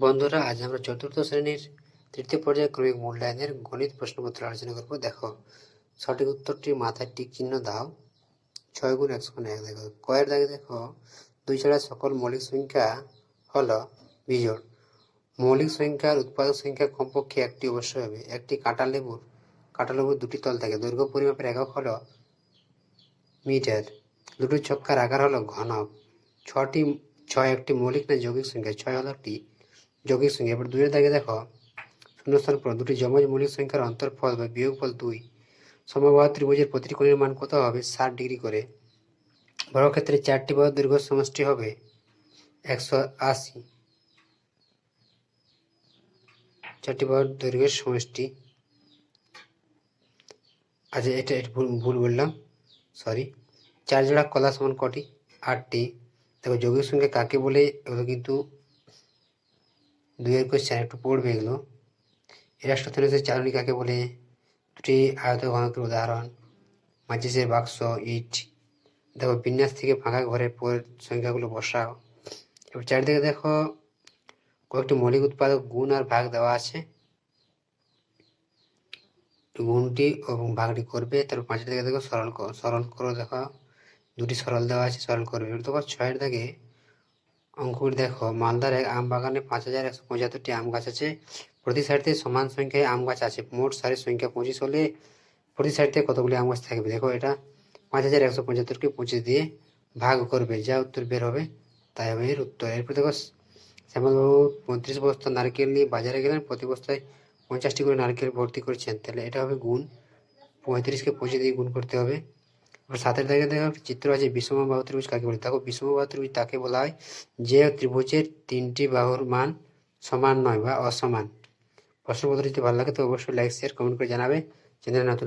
বন্ধুরা, আজ আমরা চতুর্থ শ্রেণির তৃতীয় পর্যায়ে ক্রমিক মূল্যায়নের গণিত প্রশ্নপত্র আলোচনা করব। দেখো, সঠিক উত্তরটি মাথায় টিক চিহ্ন দাও। ছয় গুণ একশো এক, দেখো। কয়ের দাগে দেখো, দুই ছাড়া সকল মৌলিক সংখ্যা হলো বিজোড়। মৌলিক সংখ্যার উৎপাদক সংখ্যা কমপক্ষে একটি অবশ্যই হবে। একটি কাঁটা লেবুর কাঁটা লেবুর দুটি তল থাকে। দৈর্ঘ্য পরিমাপের একক হলো মিটার। দুটি ছক্কার আকার হলো ঘনক। ছটি, ছয় একটি মৌলিক না যৌগিক সংখ্যা। ছয় হলো একটি যৌগিক সংখ্যা এবার দুইয়ের দাগে দেখো, শূন্যস্থান পর দুটি যমজ মৌলিক সংখ্যার অন্তর্ফল বা বিয়োগফল দুই। সমবাহ ত্রিভুজের প্রতিটি কোণের মান কত হবে? ষাট ডিগ্রি করে। বর্গক্ষেত্রে চারটি বাহুর দৈর্ঘ্য সমষ্টি হবে একশো আশি। চারটি বাহুর দৈর্ঘ্যের সমষ্টি। আচ্ছা এটা এটা ভুল ভুল বললাম সরি চার জোড়া কলা সমান কটি? আটটি। দেখো যৌগিক সংখ্যা কাকে বলে এগুলো কিন্তু দুইয়ের কোশ্চেন একটু পড়বে এগুলো। এরাষ্ট্রথেনেসের চালনী কাকে বলে দুটি আয়ত ঘনকের উদাহরণ। মাচিসের বাক্স, ইট। দেখো, বিন্যাস থেকে ফাঁকা ঘরের সংখ্যাগুলো বসাও। এবার চারিদিকে দেখো, কয়েকটি মৌলিক উৎপাদক গুণ আর ভাগ দেওয়া আছে। গুণটি এবং ভাগটি করবে, তারপর পাঁচের দিকে দেখো, সরল সরল করো, দেখো। দুটি সরল দেওয়া আছে, সরল করবে। এবার দেখো, ছয়ের দাগে অঙ্কুর, দেখো, মালদার এক আম বাগানে পাঁচ হাজার একশো পঁচাত্তরটি আম গাছ আছে। প্রতি সারিতে সমান সংখ্যায় আম গাছ আছে। মোট সারির সংখ্যা পঁচিশ হলে প্রতি সারিতে কতগুলি আম গাছ থাকবে? দেখো, এটা পাঁচ হাজার একশো পঁচাত্তরকে পঁচিশ দিয়ে ভাগ করবে। যা উত্তর বের হবে, তাই হবে এর উত্তর। এরপর দেখো, শ্যামলবাবু পঁয়ত্রিশ বস্তা নারকেল নিয়ে বাজারে গেলেন। প্রতি বস্তায় পঞ্চাশটি করে নারকেল ভর্তি করেছেন। তাহলে এটা হবে গুণ। পঁয়ত্রিশকে পঁচিশ দিয়ে গুণ করতে হবে। দাগে দেখো চিত্র আছে বিষম বিষমবাহু ত্রিভুজ কাকে বলে দেখো বিষমবাহু ত্রিভুজ তাকে বলা হয় যে ত্রিভুজের তিনটি বাহুর মান সমান নয় বা অসমান প্রশ্নপত্র যদি ভালো লাগে তো অবশ্যই লাইক শেয়ার কমেন্ট করে জানাবে চ্যানেল নতুন